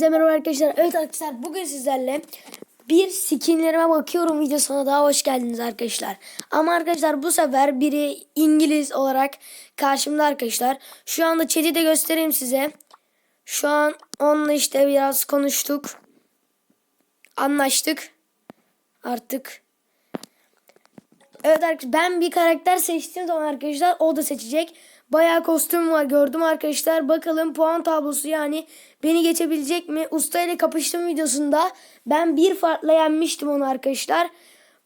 Hepinize merhaba arkadaşlar. Evet arkadaşlar bugün sizlerle bir skinlerime bakıyorum videosuna daha hoş geldiniz arkadaşlar. Ama arkadaşlar bu sefer biri İngiliz olarak karşımda arkadaşlar. Şu anda chat'i de göstereyim size. Şu an onunla işte biraz konuştuk. Anlaştık. Artık. Evet arkadaşlar ben bir karakter seçtiğim zaman arkadaşlar o da seçecek. Bayağı kostüm var gördüm arkadaşlar. Bakalım puan tablosu yani beni geçebilecek mi? Usta ile kapıştığım videosunda ben bir farkla yenmiştim onu arkadaşlar.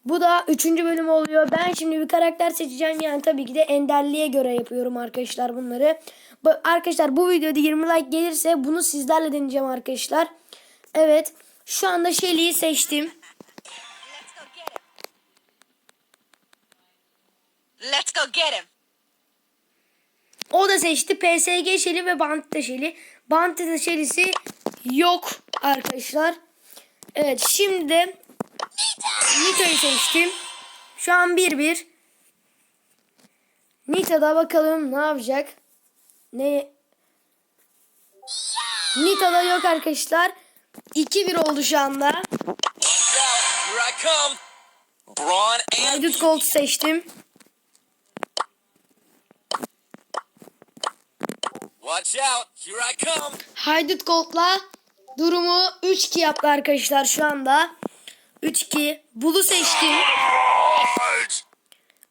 Bu da üçüncü bölüm oluyor. Ben şimdi bir karakter seçeceğim. Yani tabii ki de enderliğe göre yapıyorum arkadaşlar bunları. Bu, arkadaşlar bu videoda 20 like gelirse bunu sizlerle deneyeceğim arkadaşlar. Evet. Şu anda Shelly'yi seçtim. Let's go get him. O da seçti PSG Shelly ve Bantita Shelly. Bantita Shelly'si yok arkadaşlar. Evet şimdi de Nita'yı seçtim. Şu an 1-1. Nita'da bakalım ne yapacak. Ne? Nita'da yok arkadaşlar. 2-1 oldu şu anda. Haydut Colt seçtim. Watch out. Here I come. Haydut Colt'la durumu 3-2 yaptı arkadaşlar şu anda. 3-2. Bulu seçtim.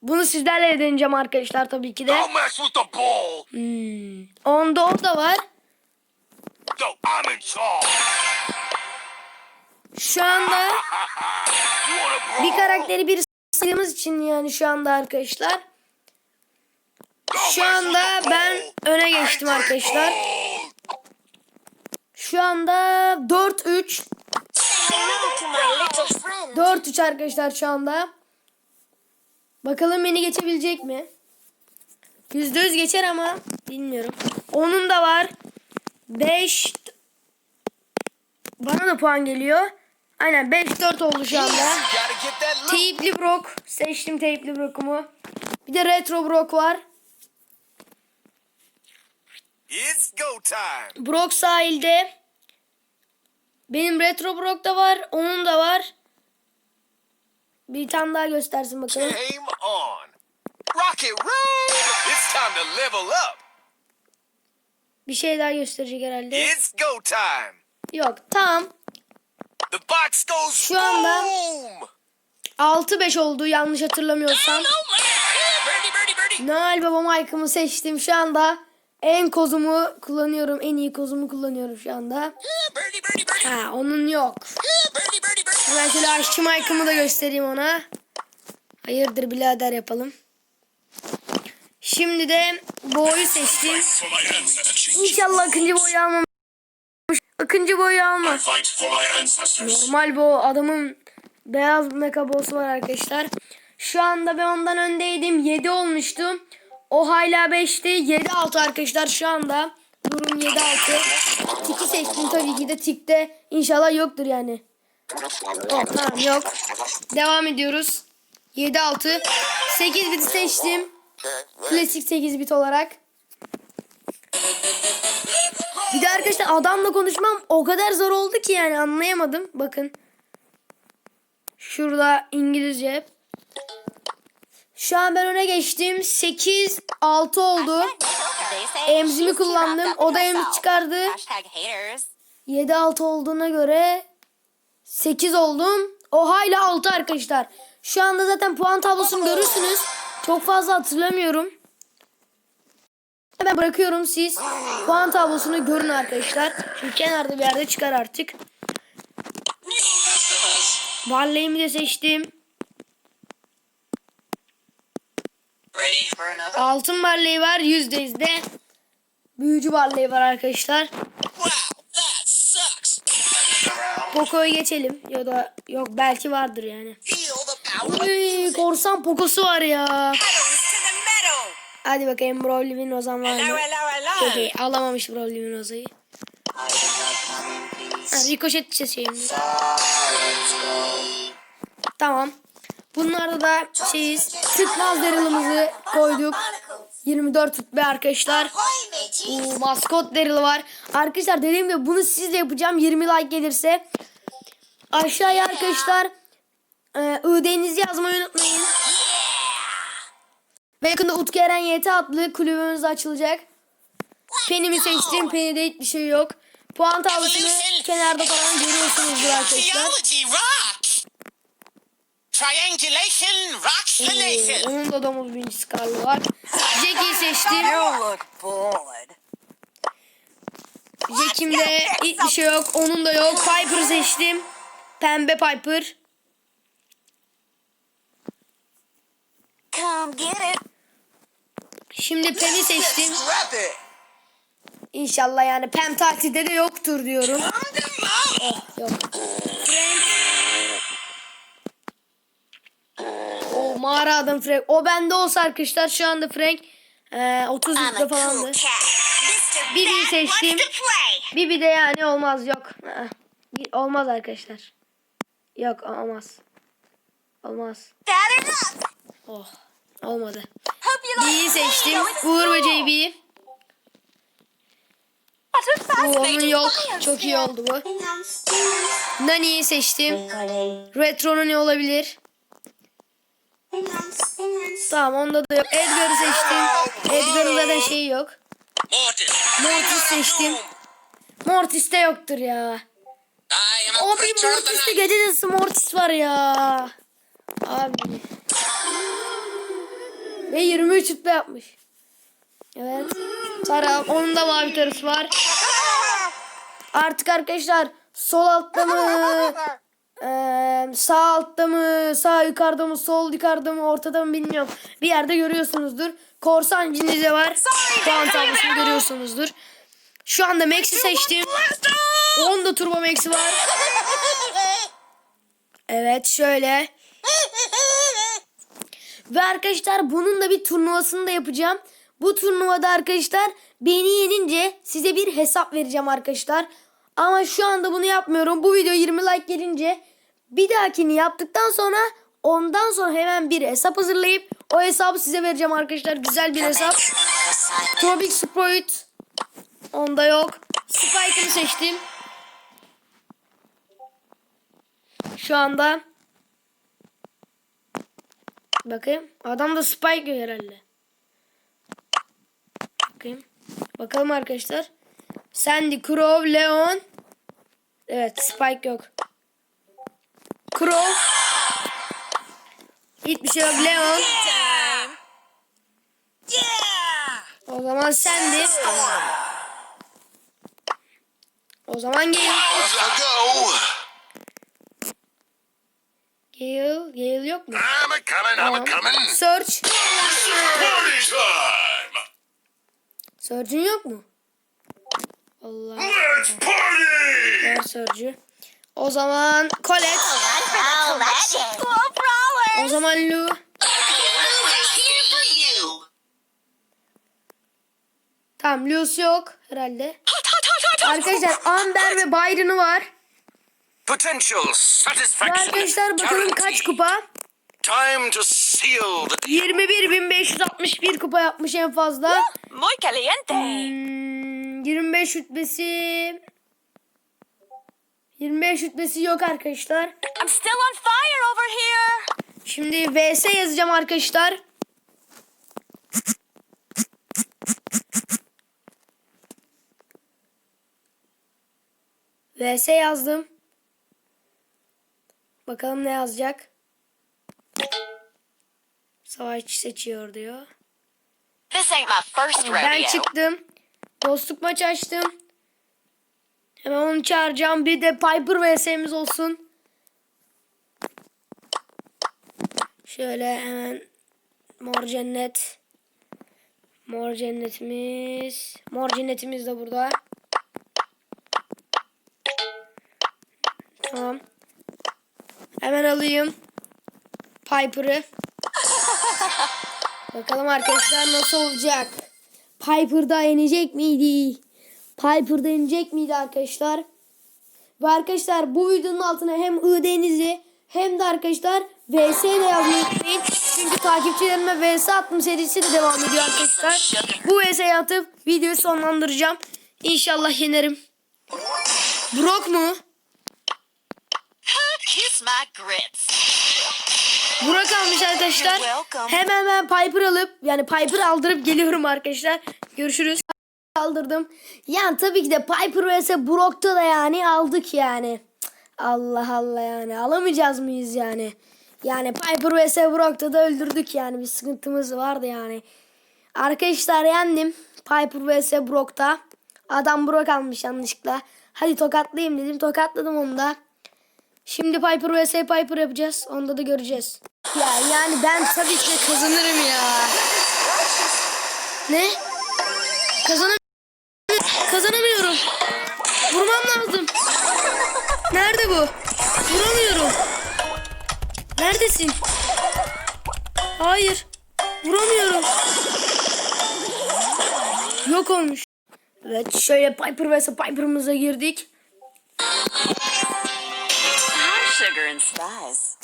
Bunu sizlerle de deneyeceğim arkadaşlar tabii ki de. Hmm. Onda o da var. Şu anda bir karakteri bir sayımız için yani şu anda arkadaşlar. Şu anda ben öne geçtim arkadaşlar. Şu anda 4-3. Say no to my little friend. 4-3 arkadaşlar şu anda. Bakalım beni geçebilecek mi? %100 geçer ama bilmiyorum. Onun da var. 5 Bana da puan geliyor. Aynen 5-4 oldu şu anda. Teypli Brock. Seçtim teypli Brock'umu. Bir de Retro Brock var. It's go time. Brock sahilde. Benim Retro Brock da var. Onun da var. Bir tane daha göstersin bakalım. Game on. Rocket Rain. It's time to level up. Bir şey daha gösterecek herhalde. It's go time. Yok tamam. The box goes Şu anda- boom. 6-5 oldu yanlış hatırlamıyorsam. Noel Baba Mike'ımı seçtim şu anda. En kozumu kullanıyorum. En iyi kozumu kullanıyorum şu anda. Ha onun yok. Hemen şöyle aşçı Mike'ımı da göstereyim ona. Hayırdır birader yapalım. Şimdi de boyu seçtim. İnşallah akıncı boyu almamış. Akıncı boyu alma. Normal bu adamın beyaz mecha boss'u var arkadaşlar. Şu anda ben ondan öndeydim. 7 olmuştum. O hala 5'ti. 7-6 arkadaşlar şu anda. Durum 7-6. Tiki seçtim tabii ki de. Tikte inşallah yoktur yani. Oh, tamam yok. Devam ediyoruz. 7-6. 8 biti seçtim. Klasik 8 bit olarak. Bir de arkadaşlar adamla konuşmam o kadar zor oldu ki yani anlayamadım. Bakın. Şurada İngilizce. Şu an ben öne geçtim. 8-6 oldu. They say Emzimi kullandım. O da emzi çıkardı. Hashtag haters. 7-6 olduğuna göre 8 oldum. O hala 6 arkadaşlar. Şu anda zaten puan tablosunu görürsünüz. Çok fazla hatırlamıyorum. Hemen bırakıyorum siz puan tablosunu görün arkadaşlar. Şimdi kenarda bir yerde çıkar artık. Varley'imi de seçtim. Altın varley var yüzdeyiz de. Büyücü varley var arkadaşlar. Poco'yu geçelim. Ya da yok belki vardır yani. Uy, korsan Poco'su var ya. Hadi bakayım Broly'nin o zaman var mı? Yok iyi, alamamış Broly'nin ozayı. Ha, rikoşet şeyim. Tamam. Bunlarda da şeyiz. Tık lazerimizi koyduk. 24 rütbe arkadaşlar. Bu maskot Daryl var. Arkadaşlar dediğim gibi bunu sizle yapacağım. 20 like gelirse. Aşağıya arkadaşlar e, ID'nizi yazmayı unutmayın. Ve yakında Utku Eren YT adlı kulübümüz açılacak. Penny'mi seçtim. Penny'de hiçbir şey yok. Puan tablosunu kenarda falan görüyorsunuzdur arkadaşlar. Triangulation rocks the Ee, onun da domuz birincisi Karlı var. Jackie'yi seçtim. look bored. Jackie'mde hiçbir şey yok. Onun da yok. Piper'ı seçtim. Pembe Piper. Come get it. Şimdi Pem'i seçtim. İnşallah yani Pem tatilde de yoktur diyorum. Oh yok. Mağara adam Frank. O bende olsa arkadaşlar şu anda Frank e, 30 I'm a rütbe cool falandı. Bat seçtim. Bibi de yani olmaz yok. Aa, Olmaz arkadaşlar. Yok olmaz. Olmaz. Oh olmadı. B'yi seçtim. Uğur ve. JB'yi. Bu onun yok. Çok iyi oldu bu. Nani'yi seçtim. Retro'nun ne olabilir? Tamam onda da yok. Edgar'ı seçtim. Edgar'ın zaten şeyi yok. Mortis. Seçtim. Mortis'te yoktur ya. Abi Mortis'te gece yazısı Mortis var ya. Abi. Ve 23 rütbe yapmış. Evet. Sara onun da mavi tarısı var. Artık arkadaşlar sol altta mı eee, sağ altta mı sağ yukarıda mı sol yukarıda mı ortada mı bilmiyorum. Bir yerde görüyorsunuzdur. Korsan cinize var. Puan tablosunu görüyorsunuzdur. Şu anda Max'i seçtim. Onda Turbo Max'i var. Evet şöyle. Ve arkadaşlar bunun da bir turnuvasını da yapacağım. Bu turnuvada arkadaşlar beni yenince size bir hesap vereceğim arkadaşlar. Ama şu anda bunu yapmıyorum. Bu video 20 like gelince bir dahakini yaptıktan sonra ondan sonra hemen bir hesap hazırlayıp o hesabı size vereceğim arkadaşlar. Güzel bir hesap. Tropic Sprite onda yok. Spike'ını seçtim. Şu anda Bakayım. Adam da Spike herhalde. Bakayım. Bakalım arkadaşlar. Sandy, Crow, Leon. Evet Spike yok. Crow. Hiçbir şey yok. Leon. Yeah. O zaman Sandy. O zaman Gale. Gale. Gale yok mu? I'm a coming, I'm a coming. Search. Search'ün yok mu? Allah. Let's party. Ver Search'ü. O zaman Colette. Oh, brawler. O zaman Lou. here for you. Tamam Lucy yok herhalde. Arkadaşlar Amber ve Byron'ı var. Potential satisfaction. arkadaşlar bakalım kaç kupa? Time to seal the 21.561 kupa yapmış en fazla. Muy caliente. Hmm, 25 rütbesi 25 rütbesi yok arkadaşlar. I'm still on fire over here. Şimdi VS yazacağım arkadaşlar. VS yazdım. Bakalım ne yazacak. Savaşçı seçiyor diyor. This ain't my first Ben çıktım. Dostluk maçı açtım. Hemen onu çağıracağım. Bir de Piper vs'miz olsun. Şöyle hemen mor cennet. Mor cennetimiz. Mor cennetimiz de burada. Tamam. Hemen alayım. Piper'ı. Bakalım arkadaşlar nasıl olacak? Piper'da yenecek miydi? Piper'da yenecek miydi arkadaşlar? Ve arkadaşlar bu videonun altına hem ID'nizi hem de arkadaşlar VS de yazmayı unutmayın. Çünkü takipçilerime VS attım serisi de devam ediyor arkadaşlar. Bu VS'yi atıp videoyu sonlandıracağım. İnşallah yenerim. Brock mu? Kiss my grits. Burak almış arkadaşlar. Hemen ben Piper alıp yani Piper aldırıp geliyorum arkadaşlar. Görüşürüz. Aldırdım. Yani tabii ki de Piper vs Brock'ta da yani aldık yani. Allah Allah yani alamayacağız mıyız yani? Yani Piper vs Brock'ta da öldürdük yani bir sıkıntımız vardı yani. Arkadaşlar yendim Piper vs Brock'ta. Adam Brock almış yanlışlıkla. Hadi tokatlayayım dedim tokatladım onu da. Şimdi Piper vs Piper yapacağız. Onda da göreceğiz. Ya yani ben tabii ki kazanırım ya. Ne? Kazanam Kazanamıyorum. Vurmam lazım. Nerede bu? Vuramıyorum. Neredesin? Hayır. Vuramıyorum. Yok olmuş. Evet şöyle Piper vs Piper'ımıza girdik. Sugar and spice.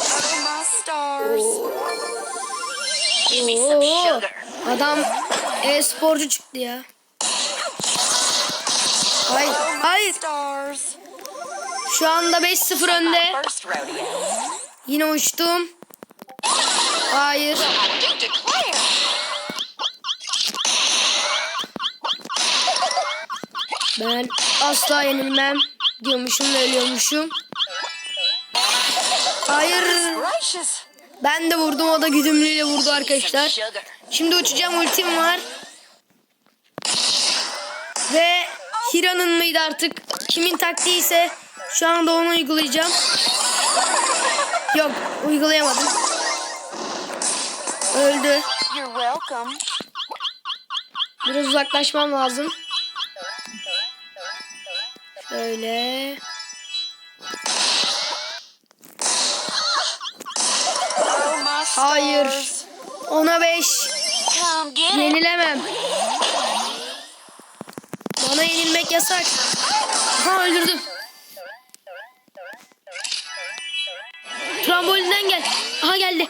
Oh, my stars. Give me some Oo, sugar. Adam e-sporcu çıktı ya. Hayır, hayır. Stars. Şu anda 5-0 önde. Yine uçtum. Hayır. Ben asla yenilmem. Diyormuşum ve ölüyormuşum. Hayır. Ben de vurdum. O da güdümlüyle vurdu arkadaşlar. Şimdi uçacağım. Ultim var. Ve Hira'nın mıydı artık? Kimin taktiği ise şu anda onu uygulayacağım. Yok uygulayamadım. Öldü. Biraz uzaklaşmam lazım. Stars. Hayır. Ona 5. Come get it. Yenilemem. Bana yenilmek yasak. Ha öldürdüm. Trambolinden gel. Aha geldi.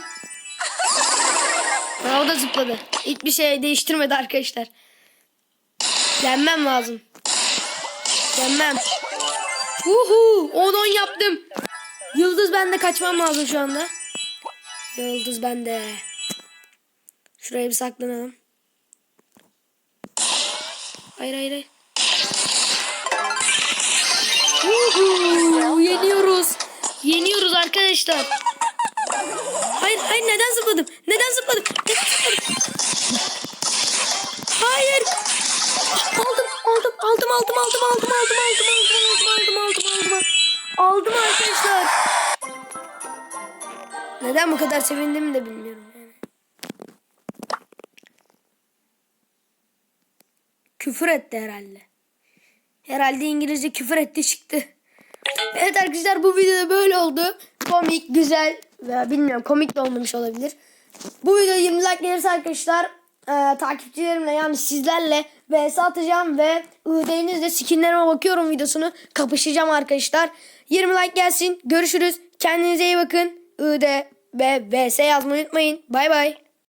Ha, o da zıpladı. Hiçbir şey değiştirmedi arkadaşlar. Yenmem lazım. Yenmem. Uhu, 10-10 yaptım. Yıldız bende kaçmam lazım şu anda. Yıldız bende. Şuraya bir saklanalım. Hayır hayır hayır. Uhu, yeniyoruz. Yeniyoruz arkadaşlar. Hayır hayır neden zıpladım? Neden zıpladım? Neden zıpladım? Arkadaşlar. Neden bu kadar sevindiğimi de bilmiyorum. Küfür etti herhalde. Herhalde İngilizce küfür etti çıktı. Evet arkadaşlar bu videoda böyle oldu. Komik, güzel veya bilmiyorum komik de olmamış olabilir. Bu video 20 like gelirse arkadaşlar e, takipçilerimle yani sizlerle vs atacağım ve ID'nizle skinlerime bakıyorum videosunu kapışacağım arkadaşlar. 20 like gelsin. Görüşürüz. Kendinize iyi bakın. ID ve vs yazmayı unutmayın. Bay bay.